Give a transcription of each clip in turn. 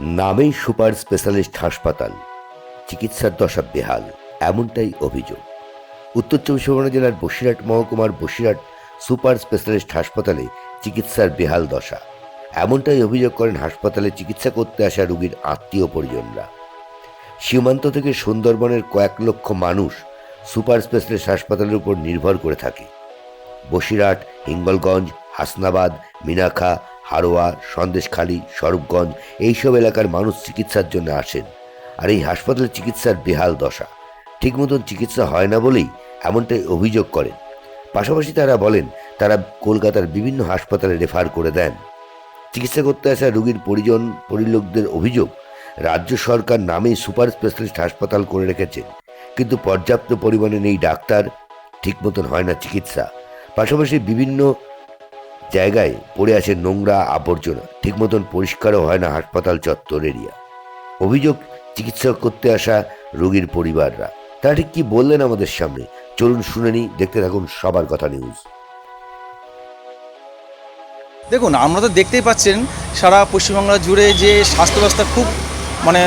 নামেই super specialist হাসপাতাল, চিকিৎসার দশা বেহাল, এমনটাই অভিযোগ। উত্তর চব্বিশ পরগনা জেলার বসিরহাট মহকুমার বসিরহাট সুপার স্পেশালিস্ট হাসপাতালে চিকিৎসার বেহাল দশা। এমনটাই অভিযোগ করেন হাসপাতালে চিকিৎসা করতে আসা রোগীর আত্মীয় পরিজনরা। সীমান্ত থেকে সুন্দরবনের কয়েক লক্ষ মানুষ সুপার স্পেশালিস্ট হাসপাতালের উপর নির্ভর করে থাকে। বসিরহাট, হিঙ্গলগঞ্জ, হাসনাবাদ, মিনাখা হারোয়া, সন্দেশখালী, স্বরূপগঞ্জ, এইসব এলাকার মানুষ চিকিৎসার জন্য আসেন। আর এই হাসপাতালে চিকিৎসার বেহাল দশা। ঠিক মতন চিকিৎসা হয় না বলেই এমনটাই অভিযোগ করেন। পাশাপাশি তারা বলেন, তারা কলকাতার বিভিন্ন হাসপাতালে রেফার করে দেন। চিকিৎসা করতে আসা রোগীর পরিজন, পরিলোকদের অভিযোগ, রাজ্য সরকার নামেই সুপার স্পেশালিস্ট হাসপাতাল করে রেখেছে। কিন্তু পর্যাপ্ত পরিমাণে নেই ডাক্তার ঠিক মতন হয় না চিকিৎসা। পাশাপাশি বিভিন্ন জায়গায় পড়ে আছে নোংরা আবর্জনা। ঠিক মতন পরিষ্কারও হয় না হাসপাতাল চত্বর এরিয়া। অভিযোগ চিকিৎসা করতে আসা রোগীর পরিবাররা। তারা ঠিক কি বললেন আমাদের সামনে? চলুন শুনে নি দেখতে থাকুন সবার কথা নিউজ দেখুন, আমরা তো দেখতেই পাচ্ছেন, সারা পশ্চিমবাংলা জুড়ে যে স্বাস্থ্য ব্যবস্থা খুব মানে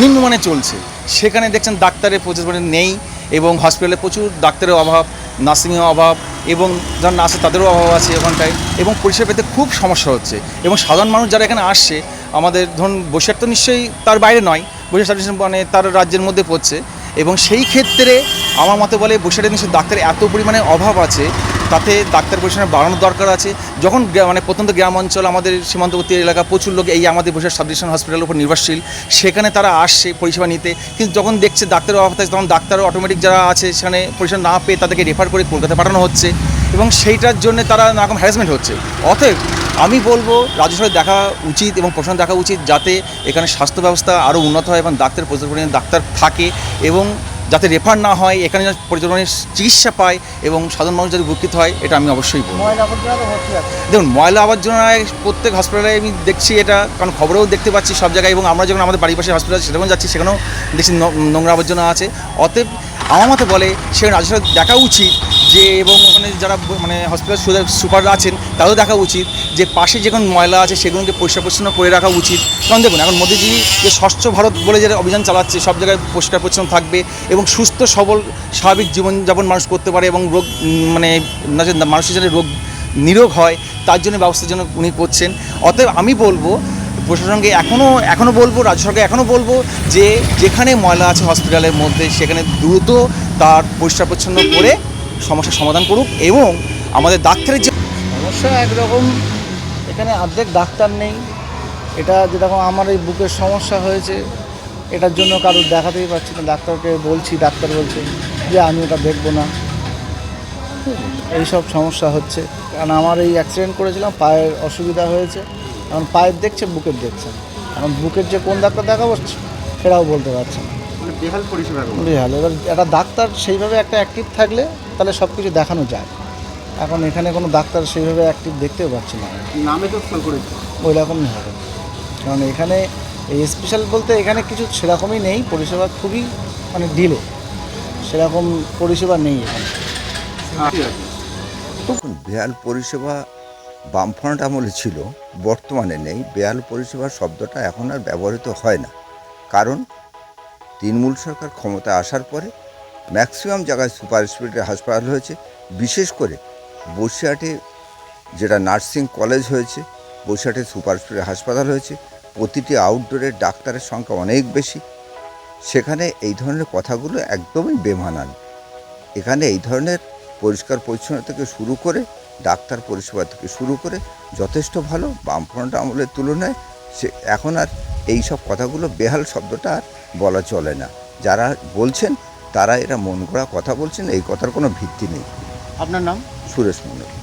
নিম্নমানে চলছে। সেখানে দেখছেন ডাক্তারের প্রচুর পরিমাণে নেই এবং হসপিটালে প্রচুর ডাক্তারের অভাব নার্সিংয়ের অভাব এবং যারা আসে তাদেরও অভাব আছে ওখানটায় এবং পরিষেবা পেতে খুব সমস্যা হচ্ছে। এবং সাধারণ মানুষ যারা এখানে আসছে, আমাদের ধরুন বসিরহাট তো নিশ্চয়ই তার বাইরে নয়, বসিরহাট মানে তার রাজ্যের মধ্যে পড়ছে। এবং সেই ক্ষেত্রে আমার মতে বলে বৈশাখের নিশ্চয়ই ডাক্তারের এত পরিমাণে অভাব আছে তাতে ডাক্তার পরিষেবা বাড়ানোর দরকার আছে। যখন মানে প্রত্যন্ত গ্রাম অঞ্চল, আমাদের সীমান্তবর্তী এলাকা, প্রচুর লোক এই আমাদের বসে সাব হসপিটালের উপর নির্ভরশীল। সেখানে তারা আসছে পরিষেবা নিতে। কিন্তু যখন দেখছে ডাক্তারের অভাব থাকে তখন ডাক্তার অটোমেটিক যারা আছে, সেখানে পরিষেবা না পেয়ে তাদেরকে রেফার করে কলকাতা পাঠানো হচ্ছে। এবং সেইটার জন্য তারা নানারকম হ্যারাসমেন্ট হচ্ছে। অতএব আমি বলব, রাজ্য সরকার দেখা উচিত এবং প্রশাসন দেখা উচিত যাতে এখানে স্বাস্থ্য ব্যবস্থা আরও উন্নত হয় এবং ডাক্তার প্রচুর পরিমাণে ডাক্তার থাকে এবং যাতে রেফার না হয় এখানে যেন চিকিৎসা পায় এবং সাধারণ মানুষ যাতে উপকৃত হয় এটা আমি অবশ্যই বলব। দেখুন ময়লা আবর্জনায় প্রত্যেক হসপিটালে আমি দেখছি এটা কারণ খবরেও দেখতে পাচ্ছি সব জায়গায় এবং আমরা যখন আমাদের বাড়ির পাশে হসপিটাল সেখানেও যাচ্ছি সেখানেও দেখছি নোংরা আবর্জনা আছে। অতএব আমার মতে বলে সেখানে রাজ্য দেখা উচিত যে এবং ওখানে যারা মানে হসপিটাল সুপার আছেন তাদেরও দেখা উচিত যে পাশে যেখানে ময়লা আছে সেগুলোকে পরিষ্কার পরিচ্ছন্ন করে রাখা উচিত। কারণ দেখুন, এখন মোদিজি যে স্বচ্ছ ভারত বলে যারা অভিযান চালাচ্ছে, সব জায়গায় পরিষ্কার পরিচ্ছন্ন থাকবে এবং সুস্থ, সবল, স্বাভাবিক জীবনযাপন মানুষ করতে পারে এবং রোগ মানে মানুষের যাতে রোগ নিরোগ হয়, তার জন্য ব্যবস্থার জন্য উনি করছেন। অতএব আমি বলব, প্রশাসনকে এখনও এখনও বলব, রাজ্য সরকার এখনও বলব যে যেখানে ময়লা আছে হসপিটালের মধ্যে, সেখানে দ্রুত তার পরিষ্কার পরিচ্ছন্ন করে সমস্যার সমাধান করুক এবং আমাদের ডাক্তারের যে সমস্যা একরকম এখানে অর্ধেক ডাক্তার নেই। এটা যেরকম আমার এই বুকের সমস্যা হয়েছে এটার জন্য কারোর দেখাতেই পারছি না। ডাক্তারকে বলছি ডাক্তার বলছে যে আমি ওটা দেখব না। এই সব সমস্যা হচ্ছে। কারণ আমার এই অ্যাক্সিডেন্ট করেছিলাম পায়ের অসুবিধা হয়েছে। এখন পায়ের দেখছে বুকের দেখছে। এখন বুকের যে কোন ডাক্তার দেখাবো সেটাও বলতে পারছে না। মানে বেহাল পরিষেবা। বেহাল। এবার একটা ডাক্তার সেইভাবে একটা অ্যাক্টিভ থাকলে তাহলে সব কিছু দেখানো যায়। এখন এখানে কোনো ডাক্তার সেইভাবে অ্যাক্টিভ দেখতেও পাচ্ছি না। নামে তো ওই রকমই হবে। কারণ এখানে এই স্পেশাল বলতে এখানে কিছু সেরকমই নেই পরিষেবা খুবই মানে ডিলে সেরকম পরিষেবা নেই এখানে। দেখুন বেহাল পরিষেবা বামফ্রন্ট আমলে ছিল বর্তমানে নেই। বেহাল পরিষেবা শব্দটা এখন আর ব্যবহৃত হয় না। কারণ তৃণমূল সরকার ক্ষমতা আসার পরে ম্যাক্সিমাম জায়গায় সুপার স্পেশালিটি হাসপাতাল হয়েছে। বিশেষ করে বসিরহাটে যেটা নার্সিং কলেজ হয়েছে, বসিরহাটে সুপার স্পেশালিটি হাসপাতাল হয়েছে। প্রতিটি আউটডোরের ডাক্তারের সংখ্যা অনেক বেশি। সেখানে এই ধরনের কথাগুলো একদমই বেমানান। এখানে এই ধরনের পরিষ্কার পরিচ্ছন্ন থেকে শুরু করে, ডাক্তার পরিষেবা থেকে শুরু করে যথেষ্ট ভালো বামফ্রন্ট আমলের তুলনায় সে এখন আর এই সব কথাগুলো বেহাল শব্দটা আর বলা চলে না। যারা বলছেন তারা এরা মন কথা বলছেন এই কথার কোনো ভিত্তি নেই। আপনার নাম? সুরেশ মণ্ডল।